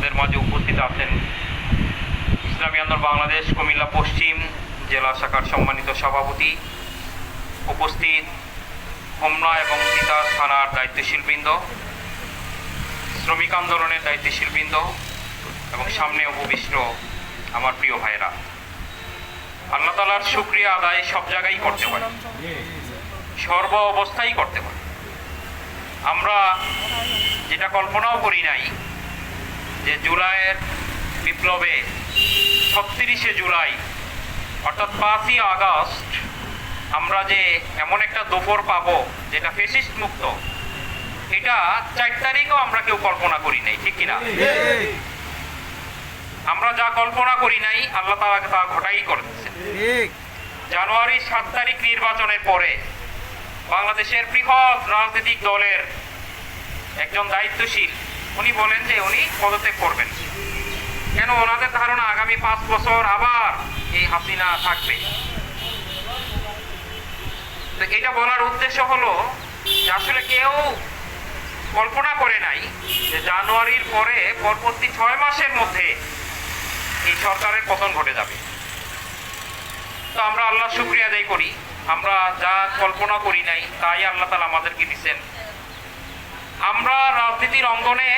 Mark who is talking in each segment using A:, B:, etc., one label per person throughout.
A: আমাদের মাঝে উপস্থিত আছেন ইসলামী আন্দোলন বাংলাদেশ, কুমিল্লা পশ্চিম জেলা শাখার সম্মানিত সভাপতি। উপস্থিত হোমনা এবং তিতাস থানার দায়িত্বশীল বৃন্দ শ্রমিক আন্দোলনের দায়িত্বশীল বৃন্দ এবং সামনে উপবিষ্ট আমার প্রিয় ভাইরা আল্লাহ তালার শুক্রিয়া আদায় সব জায়গায় করতে হয় সর্ব অবস্থায় করতে হয় আমরা যেটা কল্পনাও করি নাই যে জুলাইয়ের বিপ্লবে ছত্রিশে জুলাই, অর্থাৎ পাঁচই আগস্ট, আমরা যে এমন একটা দুপুর পাবো যেটা ফেসিস্ট মুক্ত, এটা চার তারিখও আমরা কেউ কল্পনা করি নাই, ঠিক কিনা? আমরা যা কল্পনা করি নাই, আল্লাহ তালাকে তা ঘটাই করে দিচ্ছেন জানুয়ারি সাত তারিখ নির্বাচনের পরে বাংলাদেশের বৃহৎ রাজনৈতিক দলের একজন দায়িত্বশীল উনি বলেন যে উনি পদত্যাগ করবেন। কেন ওনাদের ধারণা আগামী পাঁচ বছর আবার এই হাসিনা থাকবে? তো এটা বলার উদ্দেশ্য হলো যে আসলে কেউ কল্পনা করে নাই যে জানুয়ারির পরে পরবর্তী ছয় মাসের মধ্যে এই সরকারের পতন ঘটে যাবে। তো আমরা আল্লাহ শুক্রিয়া আদায় করি। আমরা যা কল্পনা করি নাই, তাই আল্লাহ তালা আমাদেরকে দিচ্ছেন আমরা রাজনীতির অঙ্গনে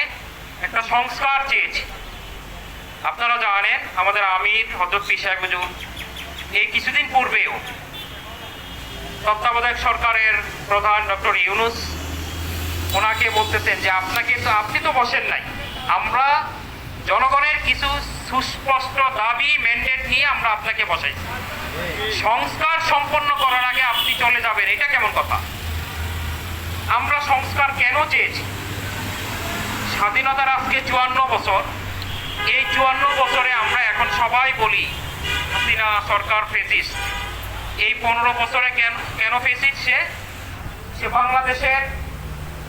A: একটা সংস্কার চেয়েছি। আপনারা জানেন, আমাদের আমির হজরত পি সাহেব হুজুর, এই কিছুদিন পূর্বেও তত্ত্বাবধায়ক সরকারের প্রধান ডক্টর ইউনুস ওনাকে বলতেছেন যে, আপনাকে তো, আপনি তো বসেন নাই। আমরা জনগণের কিছু সুস্পষ্ট দাবি ম্যান্ডেট নিয়ে আমরা আপনাকে বসাইছি। সংস্কার সম্পন্ন করার আগে আপনি চলে যাবেন। এটা কেমন কথা? আমরা সংস্কার কেন চেয়েছি? স্বাধীনতার আজকে চুয়ান্ন বছর। এই চুয়ান্ন বছরে আমরা এখন সবাই বলি হাসিনা সরকার ফেসিস্ট এই পনেরো বছরে কেন কেন ফেসিস্ট সে? সে বাংলাদেশের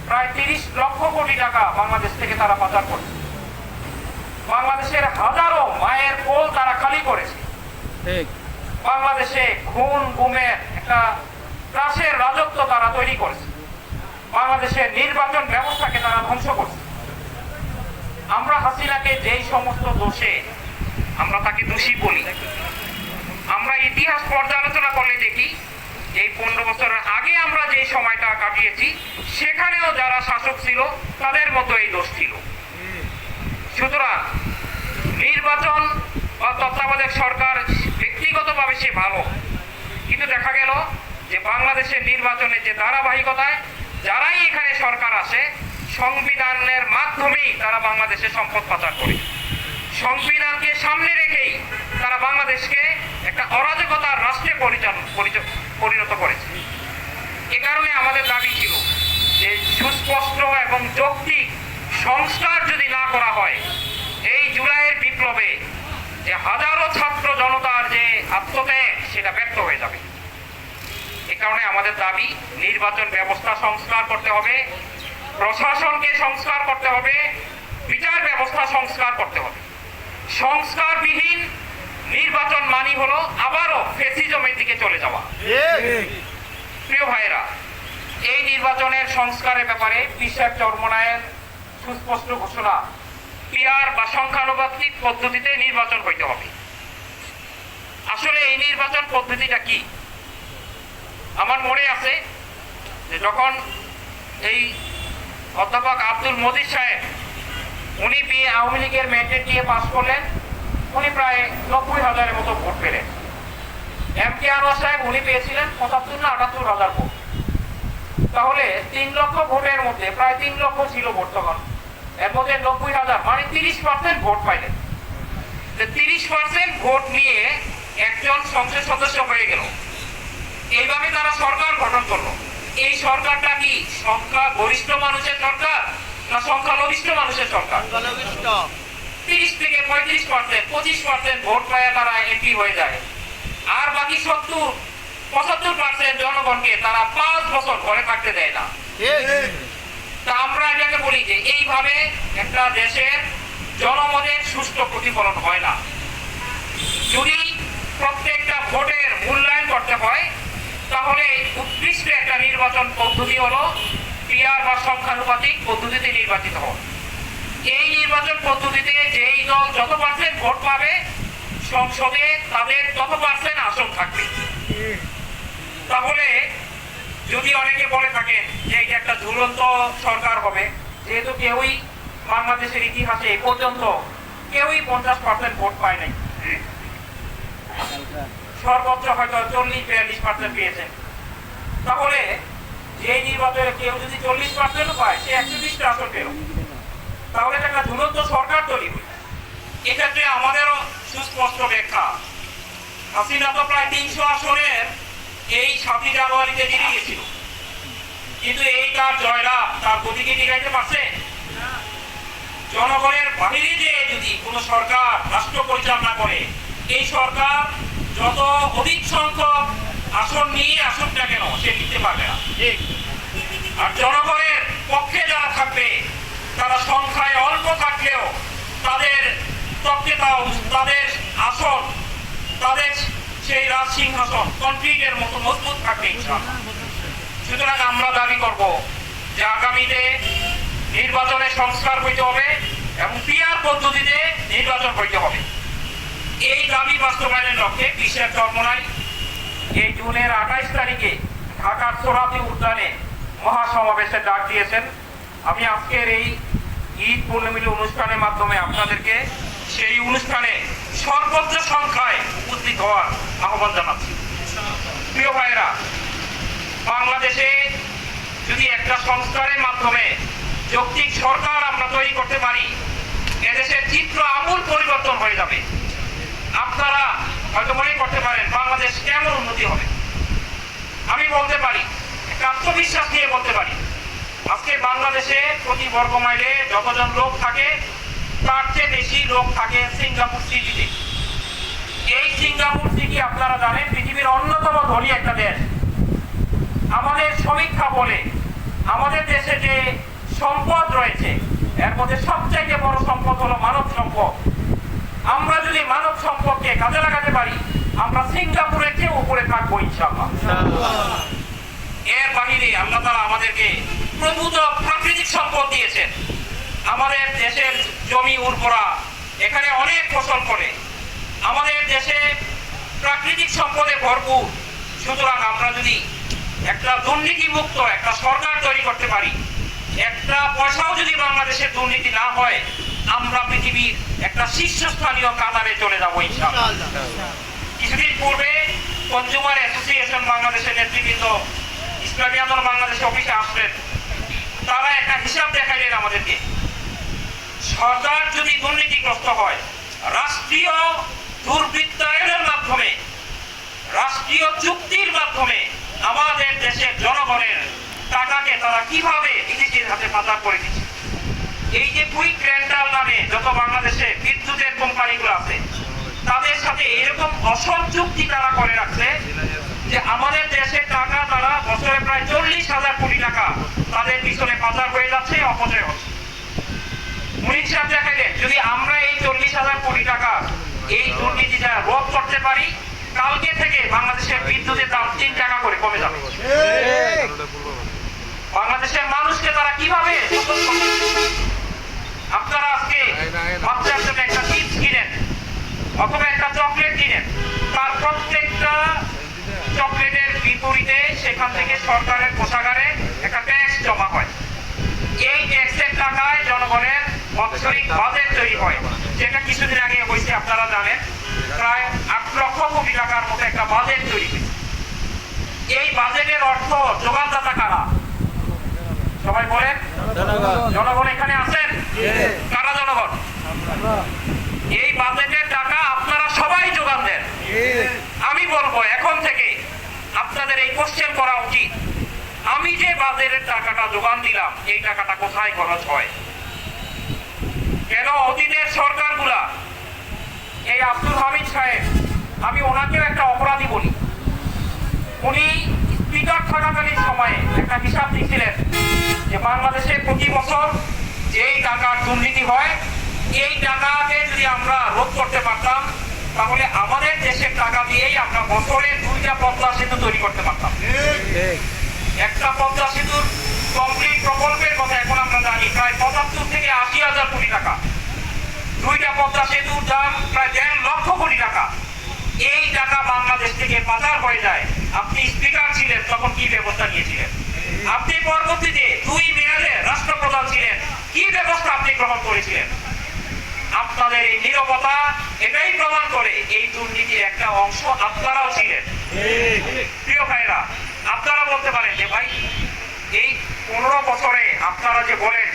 A: প্রায় তিরিশ লক্ষ কোটি টাকা বাংলাদেশ থেকে তারা পাচার করছে। বাংলাদেশের হাজারো মায়ের কোল তারা খালি করেছে। বাংলাদেশে খুন গুমের একটা ত্রাসের রাজত্ব তারা তৈরি করেছে। বাংলাদেশের নির্বাচন ব্যবস্থাকে তারা ধ্বংস করছে। আমরা হাসিনাকে যেই সমস্ত দোষে আমরা তাকে দোষী বলি, আমরা ইতিহাস পর্যালোচনা করলে দেখি, এই পনেরো বছরের আগে আমরা যে সময়টা কাটিয়েছি, সেখানেও যারা শাসক ছিল, তাদের মতো এই দোষ ছিল। সুতরাং নির্বাচন বা তত্ত্বাবধায়ক সরকার ব্যক্তিগতভাবে সে ভালো, কিন্তু দেখা গেল যে বাংলাদেশের নির্বাচনের যে ধারাবাহিকতায় যারাই এখানে সরকার আসে সংবিধানের মাধ্যমেই তারা বাংলাদেশে সম্পদ পাচার করে। সংবিধানকে সামনে রেখেই তারা বাংলাদেশকে একটা অরাজকতার রাষ্ট্রে পরিণত করেছে। এ কারণে আমাদের দাবি ছিল যে সুস্পষ্ট এবং যৌক্তিক সংস্কার যদি না করা হয়, এই জুলাইয়ের বিপ্লবে যে হাজারো ছাত্র জনতার যে আত্মত্যাগ, সেটা ব্যর্থ হয়ে যাবে। কারণে আমাদের দাবি, নির্বাচন ব্যবস্থা সংস্কার করতে হবে, প্রশাসনকে সংস্কার করতে হবে, বিচার ব্যবস্থা সংস্কার করতে হবে। সংস্কারবিহীন নির্বাচন মানি হলো আবারও ফেসিজমের দিকে চলে যাওয়া। প্রিয় ভাইরা এই নির্বাচনের সংস্কারের ব্যাপারে পিসাব চর্মনায়ের সুস্পষ্ট ঘোষণা পিয়ার বা সংখ্যানুপাতিক পদ্ধতিতে নির্বাচন হইতে হবে। আসলে এই নির্বাচন পদ্ধতিটা কি? আমার মনে আছে যে যখন এই অধ্যাপক আব্দুল মজিদ সাহেব, উনি বিয়ে আওয়ামী লীগের ম্যান্ডেট দিয়ে পাশ করলেন, উনি প্রায় নব্বই হাজারের মতো ভোট পেলেন। এম কে আনোয়ার সাহেব, উনি পেয়েছিলেন পঁচাত্তর না আটাত্তর হাজার ভোট। তাহলে তিন লক্ষ ভোটের মধ্যে প্রায় তিন লক্ষ ছিল ভোট তখন। এর মধ্যে নব্বই হাজার মানে তিরিশ পার্সেন্ট ভোট পাইলেন। তিরিশ পার্সেন্ট ভোট নিয়ে একজন সংসদ সদস্য হয়ে গেল। এইভাবে তারা সরকার গঠন করল এই সরকারটা কি সংখ্যা গরিষ্ঠ মানুষের সরকার না সংখ্যালঘিষ্ঠ মানুষের সরকার? তিরিশ থেকে পঁয়ত্রিশ পার্সেন্ট পঁচিশ পার্সেন্ট ভোট পায় তারা এমপি হয়ে যায়। আর বাকি সত্তর পঁচাত্তর পার্সেন্ট জনগণকে তারা পাঁচ বছর ঘরে থাকতে দেয় না। তা আমরা এটাকে বলি যে এইভাবে একটা দেশের জনমতের সুষ্ঠু প্রতিফলন হয় না। যদি প্রত্যেকটা ভোটের মূল্যায়ন করতে হয় তাহলে উৎকৃষ্ট একটা নির্বাচন পদ্ধতি হলো পিয়ার বা সংখ্যানুপাতিক পদ্ধতিতে নির্বাচিত হওয়া। এই নির্বাচন পদ্ধতিতে যেই দল যত পার্সেন্ট ভোট পাবে, সংসদে তাদের তত পার্সেন্ট আসন থাকবে। তাহলে যদি অনেকে বলে থাকেন যে এটা একটা ঝুলন্ত সরকার হবে, যেহেতু কেউই বাংলাদেশের ইতিহাসে এ পর্যন্ত কেউই পঞ্চাশ পার্সেন্ট ভোট পায় নাই। সর্বোচ্চ হয়তো চল্লিশ বিয়াল্লিশ পার্সেন্ট পেয়েছেন তাহলে যে নির্বাচনে কেউ যদি চল্লিশ পার্সেন্ট পায়, সে একশো বিশটা আসন পেল। তাহলে একটা ঝুলন্ত সরকার তৈরি হইল এক্ষেত্রে আমাদেরও সুস্পষ্ট ব্যাখ্যা। হাসিনা তো প্রায় তিনশো আসনের এই সাতই জানুয়ারিতে জিতে গেছিল। কিন্তু এই তার জয়লাভ, তার গতিকে টিকাইতে পারছে? জনগণের বাহিরে যে যদি কোনো সরকার রাষ্ট্র পরিচালনা করে, এই সরকার যত অধিক সংখ্যক আসন নিয়ে আসুক না কেন, সে নিতে পারবে না। আর জনগণের পক্ষে যারা থাকবে, তারা সংখ্যায় অল্প থাকলেও তাদের তাদের আসন, তাদের সেই রাজ সিংহাসন কনক্রিটের মতো মজবুত থাকবে সুতরাং আমরা দাবি করব যে আগামীতে নির্বাচনে সংস্কার হইতে হবে এবং পিয়ার পদ্ধতিতে নির্বাচন হইতে হবে। এই দাবি বাস্তবায়নের লক্ষ্যে বিশ্বের চর্মনায় এই জুনের আঠাইশ তারিখে ঢাকার সোরাতি উদ্যানে মহাসমাবেশের ডাক দিয়েছেন। আমি আজকের এই ঈদ পূর্ণমিলী অনুষ্ঠানের মাধ্যমে আপনাদেরকে সেই অনুষ্ঠানে সর্বোচ্চ সংখ্যায় উপস্থিত হওয়ার আহ্বান জানাচ্ছি। প্রিয় ভাইয়েরা, বাংলাদেশে যদি একটা সংস্কারের মাধ্যমে যৌক্তিক সরকার আমরা তৈরি করতে পারি, এদেশের চিত্র আমূল পরিবর্তন হয়ে যাবে। আপনারা হয়তো মনে করতে পারেন বাংলাদেশ কেমন উন্নতি হবে। আমি বলতে পারি, একটা আত্মবিশ্বাস নিয়ে বলতে পারি, আজকে বাংলাদেশে প্রতি বর্গ মাইলে যতজন লোক থাকে, তার চেয়ে বেশি লোক থাকে সিঙ্গাপুর সিটিতে। এই সিঙ্গাপুর সিটি আপনারা জানেন, পৃথিবীর অন্যতম ধনী একটা দেশ। আমাদের সমীক্ষা বলে, আমাদের দেশে যে সম্পদ রয়েছে, এর মধ্যে সবচাইতে বড় সম্পদ হলো মানব সম্পদ। আমরা যদি মানব সম্পদকে কাজে লাগাতে পারি আমরা সিঙ্গাপুরের চেয়ে উপরে থাকব এর বাহিরে আল্লাহ তাআলা আমাদেরকে প্রভূত প্রাকৃতিক সম্পদ দিয়েছেন। আমাদের দেশের জমি উর্বরা এখানে অনেক ফসল করে আমাদের দেশে প্রাকৃতিক সম্পদে ভরপুর। সুতরাং আমরা যদি একটা দুর্নীতি মুক্ত একটা সরকার তৈরি করতে পারি একটা পয়সাও যদি বাংলাদেশের দুর্নীতি না হয় আমরা পৃথিবীর একটা শীর্ষস্থানীয় কাতারে চলে যাব কিছুদিন পূর্বে কনজিউমার অ্যাসোসিয়েশন বাংলাদেশের নেতৃবৃন্দ ইসলামী আন্দোলন বাংলাদেশের অফিসে আসলেন। তারা একটা হিসাব দেখাইলেন আমাদেরকে। সরকার যদি দুর্নীতিগ্রস্ত হয় রাষ্ট্রীয় দুর্বৃত্তায়নের মাধ্যমে রাষ্ট্রীয় চুক্তির মাধ্যমে আমাদের দেশের জনগণের টাকাকে তারা কীভাবে বিদেশির হাতে পাচার করে দিচ্ছে? এই যে কুইক রেন্টাল নামে যত বাংলাদেশে বিদ্যুতের কোম্পানিগুলো আছে তাদের সাথে এরকম অসৎ চুক্তি তারা করে রাখছে যে আমাদের দেশের টাকা তারা বছরে প্রায় চল্লিশ হাজার কোটি টাকা তাদের পিছনে পাচার হয়ে যাচ্ছে অপচয় হচ্ছে। মুনির সাহেব দেখাইলেন যদি আমরা এই চল্লিশ হাজার কোটি টাকা এই দুর্নীতিটা রোধ করতে পারি কালকে থেকে বাংলাদেশের বিদ্যুতের দাম তিন টাকা করে কমে যাবে। বাংলাদেশের মানুষকে তারা কীভাবে? আপনারা আজকে বাচ্চার জন্য একটা চিপস কিনেন অথবা একটা চকলেট কিনেন। তার প্রত্যেকটা চকলেটের বিপরীতে সেখান থেকে সরকারের কোষাগারে একটা ট্যাক্স জমা হয়। এই ট্যাক্সের টাকায় জনগণের বাৎসরিক বাজেট তৈরি হয় যেটা কিছুদিন আগে হয়েছে আপনারা জানেন। প্রায় আট লক্ষ কোটি টাকার মতো একটা বাজেট তৈরি হয়েছে। এই বাজেটের অর্থ যোগানদাতা কারা? সবাই বলেন? জনগণ। এখানে আছেন কারা জনগণ? এই বাজেটের টাকা আপনারা সবাই যোগান দেন। আমি বলব, এখন থেকে আপনাদের এই কোশ্চেন করা উচিত। আমি যে বাজেটের টাকাটা যোগান দিলাম, এই টাকাটা কোথায় খরচ হয়? কেন অতীতের সরকারগুলা, এই আব্দুল হামিদ সাহেব, আমি ওনাকেও একটা অপরাধী বলি। উনি স্পিকার থাকাকালীন সময়ে একটা হিসাব দিয়েছিলেন যে বাংলাদেশে প্রতি বছর যেই টাকার দুর্নীতি হয়, এই টাকাকে যদি আমরা রোধ করতে পারতাম, তাহলে আমাদের দেশের টাকা দিয়েই আমরা বছরে দুইটা পদ্মা সেতু তৈরি করতে পারতাম। একটা পদ্মা সেতুর কমপ্লিট প্রকল্পের কথা এখন আমরা জানি, প্রায় পঁচাত্তর থেকে আশি হাজার কোটি টাকা। দুইটা পদ্মা সেতুর দাম প্রায় দেড় লক্ষ কোটি টাকা। এই টাকা বাংলাদেশ থেকে পাচার হয়ে যায়। আপনি স্পিকার ছিলেন, তখন কি ব্যবস্থা নিয়েছিলেন? আপনি পরবর্তীতে দুই মেয়াদে রাষ্ট্রপ্রধান ছিলেন কি ব্যবস্থা আপনি গ্রহণ করেছিলেন। আপনাদের এই নিরবতা এটাই প্রমাণ করে এই দুর্নীতির একটা অংশ আপনারাও ছিলেন। প্রিয় ভাইরা আপনারা বলতে পারেন যে ভাই এই পনেরো বছরে আপনারা যে বলেন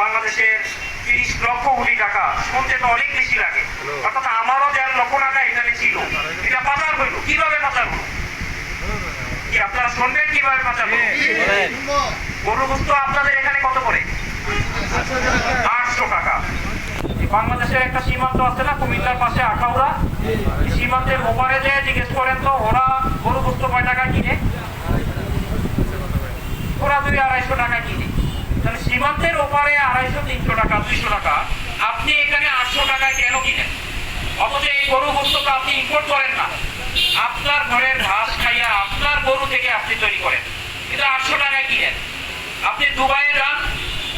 A: বাংলাদেশের তিরিশ লক্ষ কোটি টাকা শুনতে তো অনেক বেশি লাগে। অর্থাৎ আমারও দেড় লক্ষ টাকা এখানে ছিল। এটা পাচার হইল। কীভাবে পাচার হলো? কি আপনারা শুনবেন কীভাবে পাচার হলো? গরু গোস্ত আপনাদের এখানে কত করে? বাংলাদেশের একটা সীমান্ত আছে না? কুমিল্লার পাশে আখাউড়া। সীমান্তের ওপারে যে জিজ্ঞেস করেন তো, ওরা গরু গোস্ত কয় টাকা কিনে? ওরা দুই আড়াইশো টাকা কিনে। তাহলে সীমান্তের ওপারে আড়াইশো, তিনশো টাকা, দুইশো টাকা। আপনি এখানে আটশো টাকায় কেন কিনেন? অথচ এই গরু গোস্তটা আপনি ইম্পোর্ট করেন না। আপনার ঘরের ঘাস খাইয়া আপনার গরু থেকে আপনি তৈরি করেন। কিন্তু আটশো টাকায় কিনেন। আপনি দুবাইয়ে যান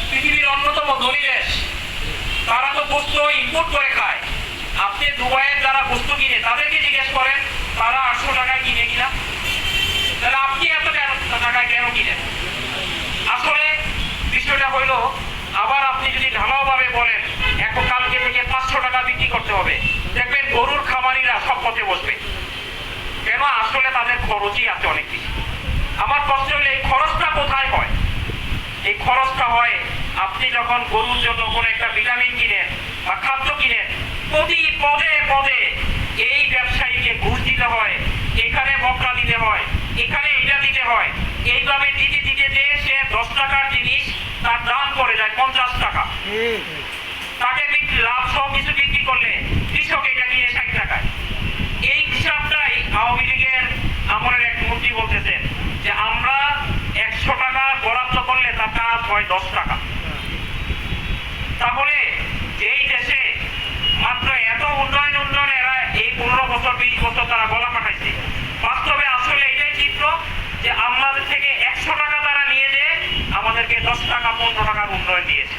A: পৃথিবীর অন্যতম ধনী দেশ। তারা তো বস্তু ইম্পোর্ট করে খায়। আপনি দুবাইয়ের যারা বস্তু কিনে, তাদেরকে জিজ্ঞেস করেন, তারা আটশো টাকায় কিনে কিনা? তাহলে আপনি এত কেন টাকায় কেন কিনেন? আসলে বিষয়টা হইল, আবার আপনি যদি ঢালাওভাবে বলেন, এখন কালকে থেকে পাঁচশো টাকা বিক্রি করতে হবে। দেখবেন গরুর খামারিরা সব পথে বসবে। কেন? আসলে তাদের খরচই আছে অনেক বেশি। আমার প্রশ্ন হলো এই খরচটা কোথায় হয়? এই খরচটা হয় আপনি যখন গরুর জন্য কোনো একটা ভিটামিন কিনেন বা খাদ্য কিনেন প্রতি পদে পদে এই ব্যবসায়ীকে ঘুষ দিতে হয় এখানে বকরা দিতে হয় এখানে এটা দিতে হয়। এইভাবে দিতে দিতে যে সে দশ টাকার জিনিস তার দাম পড়ে যায় পঞ্চাশ টাকা। তাকে বিক্রি লাভ সহ কিছু বিক্রি করলে কৃষক এটা কিনে বছর বিশ বছর তারা গলা পাঠাইছে। বাস্তবে আসলে এটাই চিত্র যে আমাদের থেকে একশো টাকা তারা নিয়ে যেয়ে আমাদেরকে দশ টাকা, পনেরো টাকার উন্নয়ন দিয়েছে।